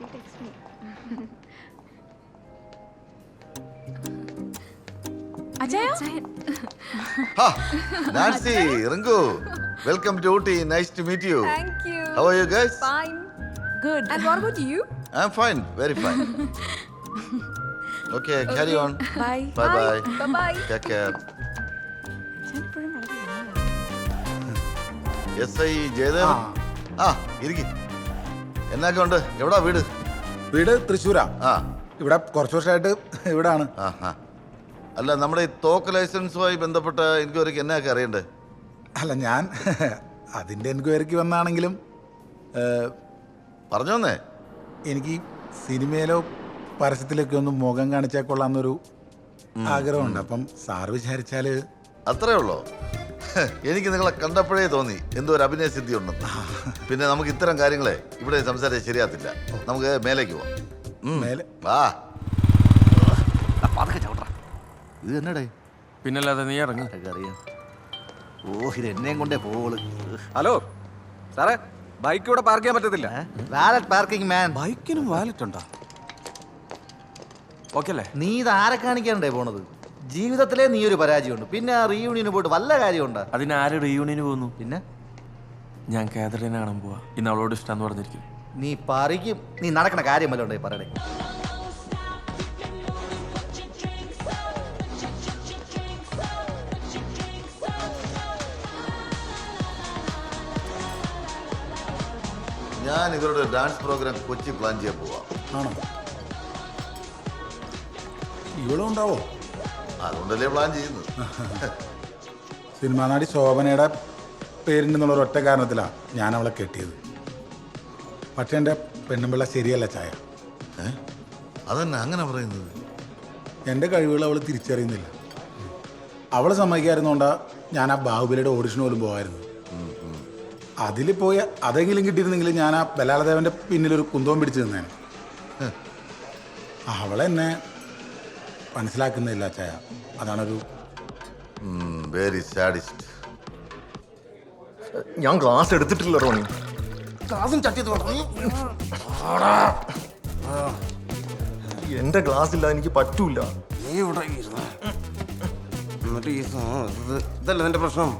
She takes me. Ajaya Ha, Nancy, Ringu, welcome to Ooty. Nice to meet you. Thank you. How are you guys? Fine. Good And what about you? I'm fine, very fine. Okay, carry on. Bye Bye bye. Bye bye. Take care. ഞാനിപ്പോഴും വളരെ S I Jayadevan ആ ഇരിക്കി എന്നൊക്കെ ഉണ്ട്. എവിടാ വീട്? വീട് തൃശ്ശൂരാ. ആ. ഇവിടെ കുറച്ച് വർഷമായിട്ട് ഇവിടാണ്. ആ ആ. അല്ല നമ്മുടെ ഈ തോക്ക് ലൈസൻസുമായി ബന്ധപ്പെട്ട എൻക്വയറിക്ക് എന്നൊക്കെ അറിയണ്ടേ? അല്ല ഞാൻ അതിന്റെ എൻക്വയറിക്ക് വന്നാണെങ്കിലും പറഞ്ഞു പറഞ്ഞോന്നേ എനിക്ക് സിനിമയിലോ പരസ്യത്തിലൊക്കെ ഒന്ന് മുഖം കാണിച്ചാൽ കൊള്ളാമെന്നൊരു ആഗ്രഹമുണ്ട്. അപ്പം സാർ വിചാരിച്ചാൽ അത്രേ ഉള്ളോ? എനിക്ക് നിങ്ങളെ കണ്ടപ്പോഴേ തോന്നി. എന്തോ ഒരു അഭിനയ സിദ്ധി ഉണ്ടെന്ന്. പിന്നെ നമുക്ക് ഇത്തരം കാര്യങ്ങളെ ഇവിടെ സംസാരിച്ച് ശരിയാത്തില്ല നമുക്ക് മേലേക്ക് പോവാം. മേലെ. വാ. പതുക്കെ ചവിട്ടറ. ഇത് എന്നടേ? പിന്നല്ലാതെ നീ ഇറങ്ങും. അറിയാം? ഓ ഇത് എന്നെയും കൊണ്ടേ പോവുള്ളു ഹലോ. സാറേ ബൈക്ക് ഇവിടെ പാർക്ക് ചെയ്യാൻ പറ്റത്തില്ല. വാലറ്റ് പാർക്കിംഗ് മാൻ ബൈക്കിനും വാലറ്റ് ഉണ്ടോ? ഓക്കെ അല്ലേ? നീ ഇത് ആരെ കാണിക്കാണ്ടേ പോണത്? ജീവിതത്തിലെ നീ ഒരു പരാജയമുണ്ട്. പിന്നെ ആ റീയൂണിയന് പോയിട്ട് വല്ല കാര്യമുണ്ട്? അതിന് ആര് റീയൂണിയന് പോകുന്നു പിന്നെ? ഞാൻ കാതറിനെ കാണാൻ പോവാ. ഇന്ന് അവളോട് ഇഷ്ടം പറഞ്ഞിരിക്കും. നീ പറിക്കും നീ നടക്കണ കാര്യം വല്ല ഉണ്ടായി പറയണേ? ഞാൻ ഇവരുടെ ഡാൻസ് പ്രോഗ്രാം കൊച്ചി പ്ലാൻ ചെയ്യാൻ പോവാ. ആണോ? ഇവളും ഉണ്ടാവോ? അതുകൊണ്ടല്ലേ പ്ലാൻ ചെയ്യുന്നത്. സിനിമാ നടി ശോഭനയുടെ ഒരു ഒറ്റ കാരണത്തിലാണ് ഞാൻ അവളെ കെട്ടിയത്. പക്ഷേ എന്റെ പെണ്ണുമ്പിള്ള ശരിയല്ല ചായ. ഏ? അതന്നെ അങ്ങനെ പറയുന്നത്. എന്റെ കഴിവുകൾ അവൾ തിരിച്ചറിയുന്നില്ല. അവൾ സമ്മതിക്കായിരുന്നോണ്ടാ ഞാൻ ആ ബാഹുബലിയുടെ ഓഡിഷൻ പോലും പോകായിരുന്നു അതിൽ പോയി അതെങ്കിലും കിട്ടിയിരുന്നെങ്കിൽ ഞാൻ ആ ബലാലദേവന്റെ പിന്നിലൊരു കുന്തവും പിടിച്ചു നിന്നേനെ. അവളെന്നെ മനസ്സിലാക്കുന്നില്ല ചായ അതാണൊരു വെരി സാഡിസ്റ്റ് ഞാൻ ക്ലാസ് എടുത്തിട്ടില്ല റോണി എന്റെ ക്ലാസ് ഇല്ല എനിക്ക് പറ്റൂല. നീ ഇവിടെ ഇരുന്ന്. എന്നിട്ട് ഈ ഇതല്ല എന്റെ പ്രശ്നം?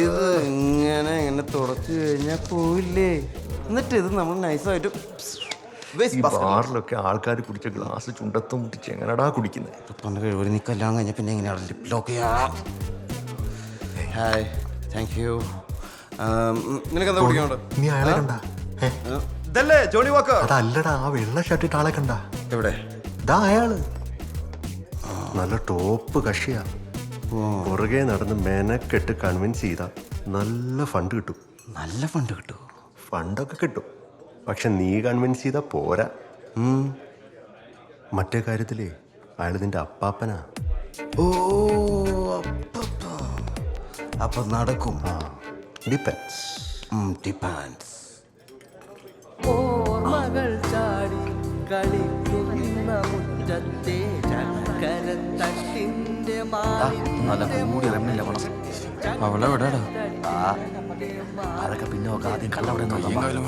ഇത് ഇങ്ങനെ ഇങ്ങനെ തുടച്ചു കഴിഞ്ഞാ പോയില്ലേ എന്നിട്ട് ഇത് നമ്മൾ നൈസായിട്ട് ഈ ബാറിലൊക്കെ ആൾക്കാർ കുടിച്ച ഗ്ലാസ് ചുണ്ടത്തും മുട്ടിച്ച് എങ്ങനെടാ കുടിക്കുന്നത് പണ്ട് കഴിവ് നീ കല്യാണം കഴിഞ്ഞ പിന്നെ എങ്ങനെയാണ് ലിപ് ലോക്ക് ചെയ്യാം? ഹായ് താങ്ക് യു നിനക്ക് എന്താ കുടിക്കാനുണ്ട് നീ അയാളെ കണ്ട? ഇതല്ലേ ജോണി വാക്കർ? അതല്ലടാ ആ വെള്ള ഷർട്ടിട്ട് ആളെ കണ്ട? എവിടെ? ഇതാ അയാൾ. നല്ല ടോപ്പ് കക്ഷിയാ പുറകെ നടന്ന് മെനക്കെട്ട് കൺവിൻസ് ചെയ്താ നല്ല ഫണ്ട് കിട്ടും. നല്ല ഫണ്ട് കിട്ടും ഫണ്ടൊക്കെ കിട്ടും. പക്ഷെ നീ കൺവിൻസ് ചെയ്താൽ പോരാ. മറ്റേ കാര്യത്തിലേ അയാൾ നിന്റെ അപ്പാപ്പനാ. ഓ അപ്പപ്പ. അപ്പൊ നടക്കും. ഡിപെൻസ് ഡിപ്പെൻസ് ഡിപ്പാൻസ് ഓർമ്മകൾ ചാടി കളിക്കുന്ന മുറ്റത്തെ ചക്കരത്തട്ടിന്റെ നല്ല കൂടി റെമ്മില്ല പണം അവളെവിടെടാ? അതൊക്കെ പിന്നെ നോക്കാം. ആദ്യം കള്ളവിടെ നോക്കാം കാലും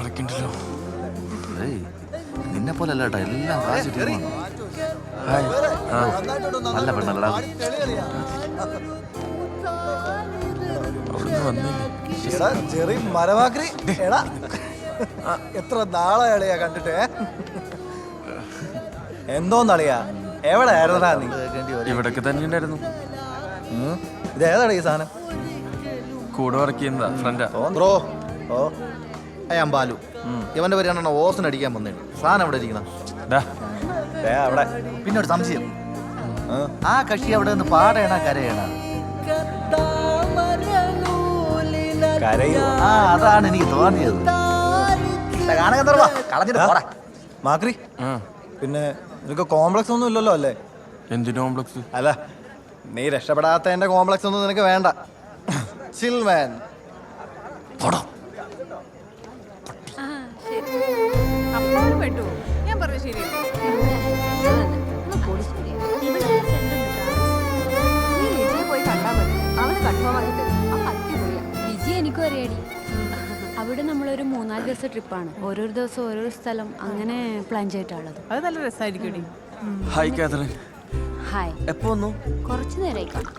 നിന്നെ പോലെ അല്ല കേട്ടോ എല്ലാം കാശ് ടീമാണ് നല്ല പെണ്ണല്ലടാ. ചെറിയ മരമാക്രി. എടാ. എത്ര നാളെയാളിയാ കണ്ടിട്ടേ എന്തോന്നളിയാ? എവിടെ ആയിരുന്നടാ നീ? ഇവിടൊക്കെ തന്നെ ഉണ്ടായിരുന്നു. ഉം. ഇത് ഏതാണ് ഈ സാധനം? കൂടെ വർക്ക് ചെയ്യുന്നതാ ഫ്രണ്ടാ ബ്രോ. ഓ. ഞാൻ ബാലു. ഇവന്റെ പേര് ഓസൻ ഓസിന് അടിക്കാൻ വന്നേ. സാധനം അവിടെ ഇരിക്കുന്ന ദേ. അവിടെ. പിന്നെ ഒരു സംശയം. ആ. കക്ഷി അവിടെ നിന്ന് പാടേണ കരയണ? കരയോ ആ അതാണ് എനിക്ക് തോന്നിയത്. മാക്രി പിന്നെ നിനക്ക് കോംപ്ലക്സ് ഒന്നും ഇല്ലല്ലോ അല്ലേ? എന്തിനു കോംപ്ലക്സ്? അല്ല നീ രക്ഷപ്പെടാത്തതിന്റെ കോംപ്ലക്സ് ഒന്നും നിനക്ക് വേണ്ട. ചിൽമാൻ. അപ്പോൾ പെട്ടു ഞാൻ പറഞ്ഞു എനിക്കും അറിയാടി. അവിടെ നമ്മളൊരു മൂന്നാൽ ദിവസം ട്രിപ്പാണ് ഓരോ ദിവസം ഓരോ സ്ഥലം അങ്ങനെ പ്ലാൻ ചെയ്തിട്ടുള്ളത്. അത് നല്ല രസമായിരിക്കും ഹായ് കാതറിൻ ഹായ് എപ്പോ വന്നു? കുറച്ച് നേരമായി കാണാം.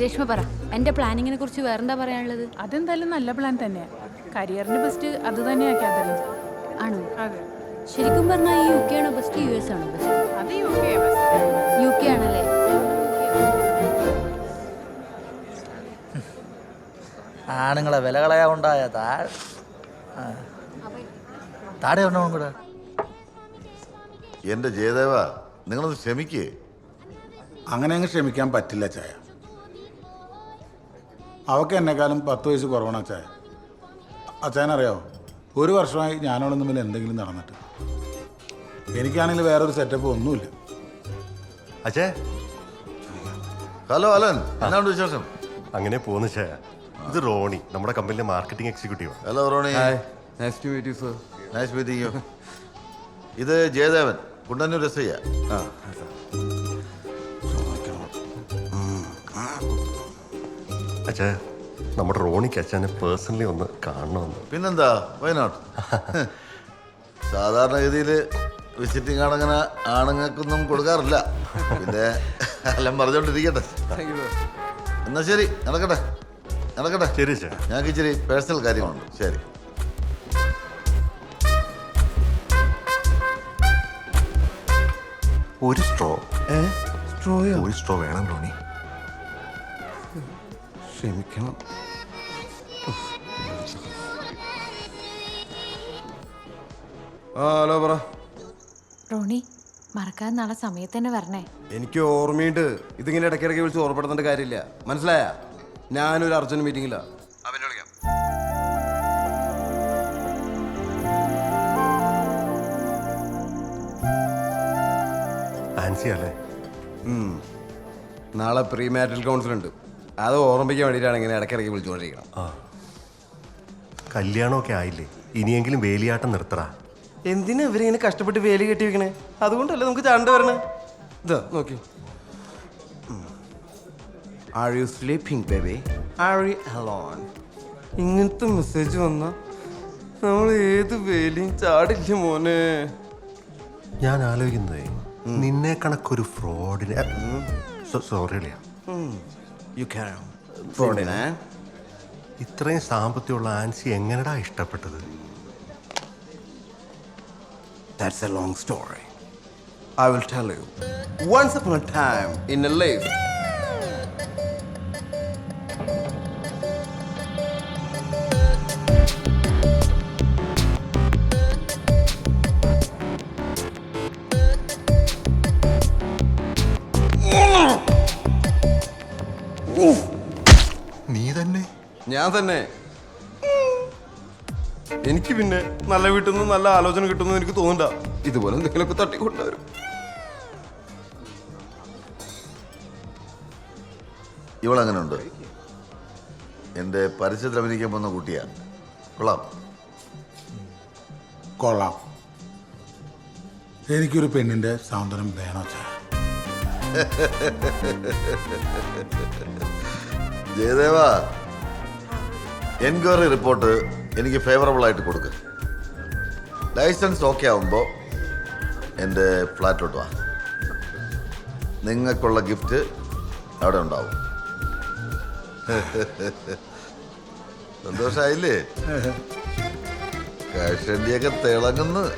രേഷ്മ പറ. എന്റെ പ്ലാനിങ്ങിനെ കുറിച്ച് വേറെന്താ പറയാനുള്ളത്? അതെന്തായാലും നല്ല പ്ലാൻ തന്നെയാ കരിയറിന് ബെസ്റ്റ് അത് തന്നെയാ കാതറിൻ ആണോ? അതെ. ശരിക്കും പറഞ്ഞാൽ യു കെ ആണോ ബെസ്റ്റ് യു എസ് ആണോ ബെസ്റ്റ്? അത് യു കെ യു കെ ആണല്ലേ? ആണുങ്ങളെ വില കളയാ ഉണ്ടായ കൂടെ എന്റെ ജയദേവ നിങ്ങളൊന്ന് ക്ഷമിക്കേ. അങ്ങനെ അങ്ങ് ക്ഷമിക്കാൻ പറ്റില്ല ചായ. അവക്ക് എന്നെക്കാളും പത്ത് വയസ്സ് കുറവാണ് അച്ചായ. അച്ചായനറിയാവോ? ഒരു വർഷമായി ഞാനോളം തമ്മിൽ എന്തെങ്കിലും നടന്നിട്ട്. എനിക്കാണെങ്കിൽ വേറൊരു സെറ്റപ്പ് ഒന്നുമില്ല. അച്ഛേ ഹലോ അലൻ. എന്നാണ് വിശേഷം? അങ്ങനെ പോന്നു ചേ ഇത് റോണി നമ്മുടെ കമ്പനിയിലെ marketing executive hello Ronnie. Hi nice to meet you sir nice meeting you ഇത് ജയദേവൻ കുണ്ടന്നൂർ എസ് ഐ ആ. അച്ഛേ നമ്മുടെ റോണിക്ക് അച്ഛനെ പേഴ്സണലി ഒന്ന് കാണണമെന്ന്. പിന്നെന്താ? വയനാട് സാധാരണഗതിയിൽ വിസിറ്റിംഗ് കാർഡ് അങ്ങനെ ആണുങ്ങൾക്കൊന്നും കൊടുക്കാറില്ല. പിന്നെ എല്ലാം പറഞ്ഞോണ്ടിരിക്കട്ടെ എന്നാ ശരി നടക്കട്ടെ. നടക്കട്ടെ. ശരി ചേ ഞങ്ങൾക്ക് ഇച്ചിരി പേഴ്സണൽ കാര്യങ്ങളുണ്ട്. ശരി. ഒരു സ്ട്രോ ഏ? സ്ട്രോയോ ഒരു സ്ട്രോ വേണം റോണി. ക്ഷമിക്കണം. ആ ഹലോ പറ. റോണി മറക്കാൻ നാളെ സമയത്ത് തന്നെ വരണേ. എനിക്ക് ഓർമ്മയുണ്ട്. ഇതിങ്ങനെ ഇടയ്ക്കിടയ്ക്ക് വിളിച്ച് ഓർമ്മപ്പെടുത്തേണ്ട കാര്യമില്ല. മനസ്സിലായ? ഞാനൊരു അർജന്റ് മീറ്റിംഗില്ല അവനെ വിളിക്കാം. ആൻസി അല്ലേ. നാളെ പ്രീ മാരിറ്റൽ കൗൺസിൽ ഉണ്ട് അത് ഓർമ്മിക്കാൻ വേണ്ടിയിട്ടാണ് ഇങ്ങനെ ഇടയ്ക്കിടയ്ക്ക് വിളിച്ചുകൊണ്ടിരിക്കണം കല്യാണമൊക്കെ ആയില്ലേ? ഇനിയെങ്കിലും വേലിയാട്ടം നിർത്തറാ. എന്തിനാ ഇവരിങ്ങനെ കഷ്ടപ്പെട്ട് വേലി കെട്ടി വെക്കണേ? അതുകൊണ്ടല്ലേ നമുക്ക് ചാണ്ട് വരണേ? ഇതാ നോക്കി. Are you sleeping baby are you alone ഇങ്ങനത്തെ മെസ്സേജ് വന്ന നമ്മൾ ഏത് വേലിയും ചാടില്ല മോനെ. ഞാൻ ആലോചിക്കുന്നതേ നിന്നെ കണക്കൊരു ഫ്രോഡിനെ സോറി അളിയാ. യു ക്യാൻ ഇത്രയും സാമ്പത്തികമുള്ള ആൻസി എങ്ങനെടാ ഇഷ്ടപ്പെട്ടത് That's a long story. I will tell you. Once upon a time in a life. ഞാൻ തന്നെ. എനിക്ക് പിന്നെ നല്ല വീട്ടിൽ നിന്ന് നല്ല ആലോചന കിട്ടുന്നു എനിക്ക് തോന്നണ്ട ഇതുപോലെ എന്തെങ്കിലുമൊക്കെ തട്ടിക്കൊണ്ടുവരും. ഇവളങ്ങനെ ഉണ്ട് എന്റെ പരസ്യത്തിൽ അഭിനയിക്കാൻ പോകുന്ന കുട്ടിയാ. കൊള്ളാം. കൊള്ളാം. എനിക്കൊരു പെണ്ണിന്റെ സാന്ത്വനം വേണോ ജയദേവ. എൻക്വയറി റിപ്പോർട്ട് എനിക്ക് ഫേവറബിൾ ആയിട്ട് കൊടുക്ക്. ലൈസൻസ് ഓക്കെ ആവുമ്പോൾ എന്റെ ഫ്ലാറ്റിലോട്ട് വാ. നിങ്ങൾക്കുള്ള ഗിഫ്റ്റ് അവിടെ ഉണ്ടാവും. സന്തോഷമായില്ലേ കാഷണ്ടിയൊക്കെ തിളങ്ങുന്നു.